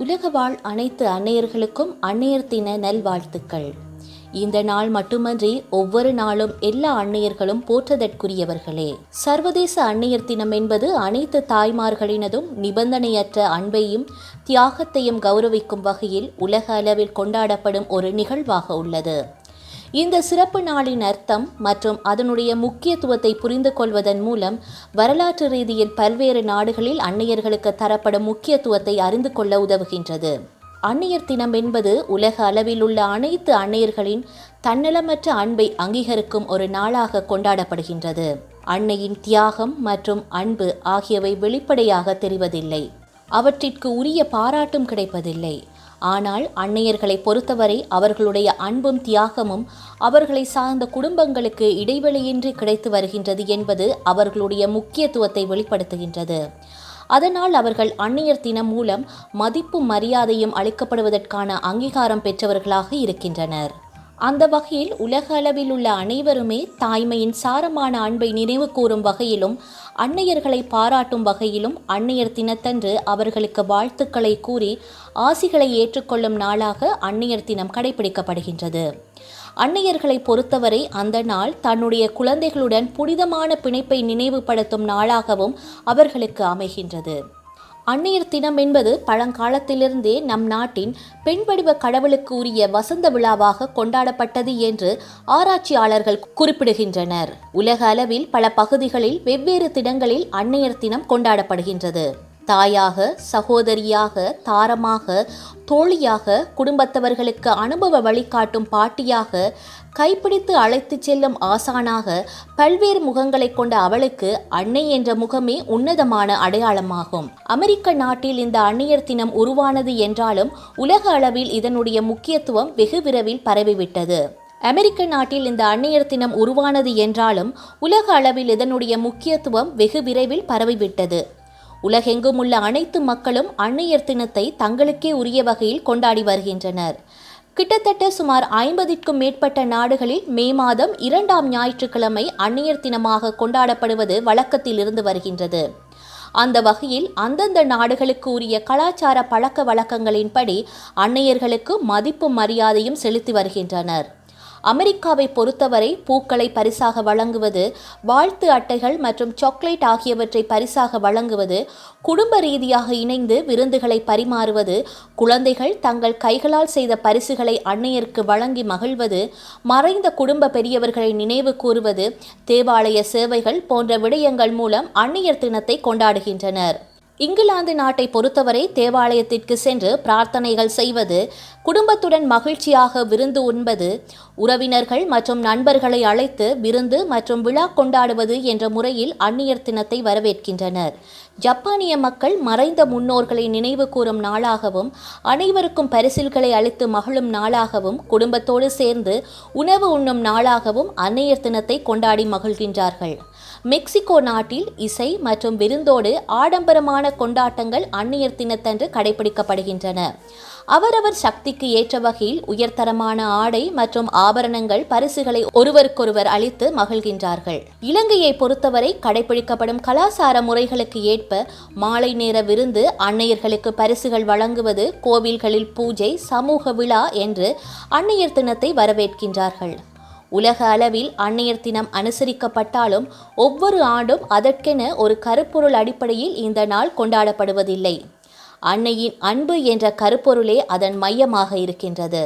உலக வாழ் அனைத்து அன்னையர்களுக்கும் அன்னையர் தின நல்வாழ்த்துக்கள். இந்த நாள் மட்டுமன்றி ஒவ்வொரு நாளும் எல்லா அன்னையர்களும் போற்றதற்குரியவர்களே. சர்வதேச அன்னையர் தினம் என்பது அனைத்து தாய்மார்களினதும் நிபந்தனையற்ற அன்பையும் தியாகத்தையும் கௌரவிக்கும் வகையில் உலக அளவில் கொண்டாடப்படும் ஒரு நிகழ்வாக உள்ளது. இந்த சிறப்பு நாளின் அர்த்தம் மற்றும் அதனுடைய முக்கியத்துவத்தை புரிந்து கொள்வதன் மூலம் வரலாற்று ரீதியில் பல்வேறு நாடுகளில் அன்னையர்களுக்கு தரப்படும் முக்கியத்துவத்தை அறிந்து கொள்ள உதவுகின்றது. அன்னையர் தினம் என்பது உலக அளவில் உள்ள அனைத்து அன்னையர்களின் தன்னலமற்ற அன்பை அங்கீகரிக்கும் ஒரு நாளாக கொண்டாடப்படுகின்றது. அன்னையின் தியாகம் மற்றும் அன்பு ஆகியவை வெளிப்படையாக தெரிவதில்லை. அவற்றிற்கு உரிய பாராட்டும் கிடைப்பதில்லை. ஆனால் அன்னையர்களை பொறுத்தவரை அவர்களுடைய அன்பும் தியாகமும் அவர்களை சார்ந்த குடும்பங்களுக்கு இடைவெளியின்றி கிடைத்து வருகின்றது என்பது அவர்களுடைய முக்கியத்துவத்தை வெளிப்படுத்துகின்றது. அதனால் அவர்கள் அன்னையர் தினம் மூலம் மதிப்பும் மரியாதையும் அளிக்கப்படுவதற்கான அங்கீகாரம் பெற்றவர்களாக இருக்கின்றனர். அந்த வகையில் உலக அளவில் உள்ள அனைவருமே தாய்மையின் சாரமான அன்பை நினைவு கூறும் வகையிலும் அன்னையர்களை பாராட்டும் வகையிலும் அன்னையர் தினத்தன்று அவர்களுக்கு வாழ்த்துக்களை கூறி ஆசிகளை ஏற்றுக்கொள்ளும் நாளாக அன்னையர் தினம் கடைபிடிக்கப்படுகின்றது. அன்னையர்களை பொறுத்தவரை அந்த நாள் தன்னுடைய குழந்தைகளுடன் புனிதமான பிணைப்பை நினைவுபடுத்தும் நாளாகவும் அவர்களுக்கு அமைகின்றது. அன்னையர் தினம் என்பது பழங்காலத்திலிருந்தே நம் நாட்டின் பெண் வடிவ கடவுளுக்கு உரிய வசந்த விழாவாக கொண்டாடப்பட்டது என்று ஆராய்ச்சியாளர்கள் குறிப்பிடுகின்றனர். உலக அளவில் பல பகுதிகளில் வெவ்வேறு தினங்களில் அன்னையர் தினம் கொண்டாடப்படுகின்றது. தாயாக சகோதரியாக தாரமாக தோழியாக குடும்பத்தவர்களுக்கு அனுபவ வழிகாட்டும் பாட்டியாக கைப்பிடித்து அழைத்துச் செல்லும் ஆசானாக பல்வேறு முகங்களை கொண்ட அவளுக்கு அன்னை என்ற முகமே உன்னதமான அடையாளமாகும். அமெரிக்க நாட்டில் இந்த அன்னையர் தினம் உருவானது என்றாலும் உலக அளவில் இதனுடைய முக்கியத்துவம் வெகு விரைவில் பரவிவிட்டது. அமெரிக்க நாட்டில் இந்த அன்னையர் தினம் உருவானது என்றாலும் உலக அளவில் இதனுடைய முக்கியத்துவம் வெகு விரைவில் பரவிவிட்டது. உலகெங்கும் உள்ள அனைத்து மக்களும் அன்னையர் தினத்தை தங்களுக்கே உரிய வகையில் கொண்டாடி வருகின்றனர். கிட்டத்தட்ட சுமார் ஐம்பதிற்கும் மேற்பட்ட நாடுகளில் மே மாதம் இரண்டாம் ஞாயிற்றுக்கிழமை அன்னையர் தினமாக கொண்டாடப்படுவது வழக்கத்தில் இருந்து வருகின்றது. அந்த வகையில் அந்தந்த நாடுகளுக்கு உரிய கலாச்சார பழக்க வழக்கங்களின்படி அன்னையர்களுக்கு மதிப்பும் மரியாதையும் செலுத்தி வருகின்றனர். அமெரிக்காவை பொறுத்தவரை பூக்களை பரிசாக வழங்குவது வாழ்த்து அட்டைகள் மற்றும் சாக்லேட் ஆகியவற்றை பரிசாக வழங்குவது குடும்ப ரீதியாக இணைந்து விருந்துகளை பரிமாறுவது குழந்தைகள் தங்கள் கைகளால் செய்த பரிசுகளை அன்னையருக்கு வழங்கி மகிழ்வது மறைந்த குடும்ப பெரியவர்களை நினைவு கூறுவது தேவாலய சேவைகள் போன்ற விடயங்கள் மூலம் அன்னையர் தினத்தை கொண்டாடுகின்றனர். இங்கிலாந்து நாட்டை பொறுத்தவரை தேவாலயத்திற்கு சென்று பிரார்த்தனைகள் செய்வது குடும்பத்துடன் மகிழ்ச்சியாக விருந்து உண்பது உறவினர்கள் மற்றும் நண்பர்களை அழைத்து விருந்து மற்றும் விழா கொண்டாடுவது என்ற முறையில் அந்நியர் தினத்தை வரவேற்கின்றனர். ஜப்பானிய மக்கள் மறைந்த முன்னோர்களை நினைவு கூறும் நாளாகவும் அனைவருக்கும் பரிசில்களை அளித்து மகிழும் நாளாகவும் குடும்பத்தோடு சேர்ந்து உணவு உண்ணும் நாளாகவும் அன்னையர் தினத்தை கொண்டாடி மகிழ்கின்றார்கள். மெக்சிகோ நாட்டில் இசை மற்றும் விருந்தோடு ஆடம்பரமான கொண்டாட்டங்கள் அந்நியர் தினத்தன்று கடைபிடிக்கப்படுகின்றன. அவரவர் சக்திக்கு ஏற்ற வகையில் உயர்தரமான ஆடை மற்றும் ஆபரணங்கள் பரிசுகளை ஒருவருக்கொருவர் அளித்து மகிழ்கின்றார்கள். இலங்கையை பொறுத்தவரை கடைபிடிக்கப்படும் கலாச்சார முறைகளுக்கு ஏற்ப மாலை நேர விருந்து அன்னையர்களுக்கு பரிசுகள் வழங்குவது கோவில்களில் பூஜை சமூக விழா என்று அன்னையர் தினத்தை வரவேற்கின்றார்கள். உலக அளவில் அன்னையர் தினம் அனுசரிக்கப்பட்டாலும் ஒவ்வொரு ஆண்டும் அதற்கென ஒரு கருப்பொருள் அடிப்படையில் இந்த நாள் கொண்டாடப்படுவதில்லை. அன்னையின் அன்பு என்ற கருப்பொருளே அதன் மையமாக இருக்கின்றது.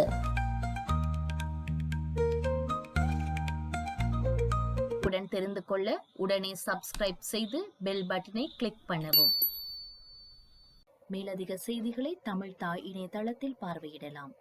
உடன் தெரிந்து கொள்ள உடனே சப்ஸ்கிரைப் செய்து பெல் பட்டனை கிளிக் பண்ணவும். மேலதிக செய்திகளை தமிழ் தாய் இணையதளத்தில் பார்வையிடலாம்.